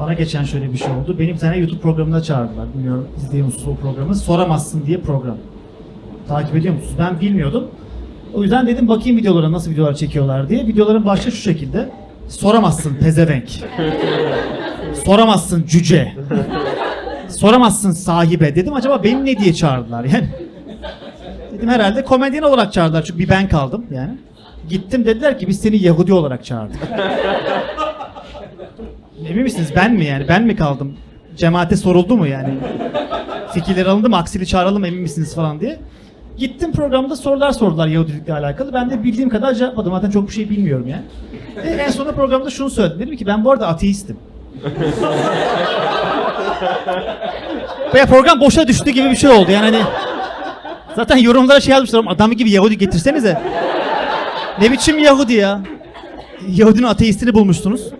Bana geçen şöyle bir şey oldu. Beni bir tane YouTube programına çağırdılar. Bilmiyorum izliyor musunuz o programı? Soramazsın diye program. Takip ediyor musunuz? Ben bilmiyordum. O yüzden dedim bakayım videolara nasıl videolar çekiyorlar diye. Videoların başlığı şu şekilde. Soramazsın pezevenk. Soramazsın cüce. Soramazsın sahibe. Dedim acaba beni ne diye çağırdılar yani. Dedim herhalde komedyen olarak çağırdılar çünkü bir ben kaldım yani. Gittim dediler ki biz seni Yahudi olarak çağırdık. Emin misiniz ben mi yani ben mi kaldım? Cemaate soruldu mu yani? Fikirler alındı mı? Aksili çağıralım emin misiniz falan diye. Gittim programda sorular sordular Yahudilikle alakalı. Ben de bildiğim kadar cevapladım. Zaten çok bir şey bilmiyorum yani. E, en sonunda programda şunu söyledim. Dedim ki ben bu arada ateistim. Veya program boşa düştü gibi bir şey oldu yani hani. Zaten yorumlara şey yazmışlar. Adam gibi Yahudi getirsenize. Ne biçim Yahudi ya? Yahudinin ateistini bulmuştunuz.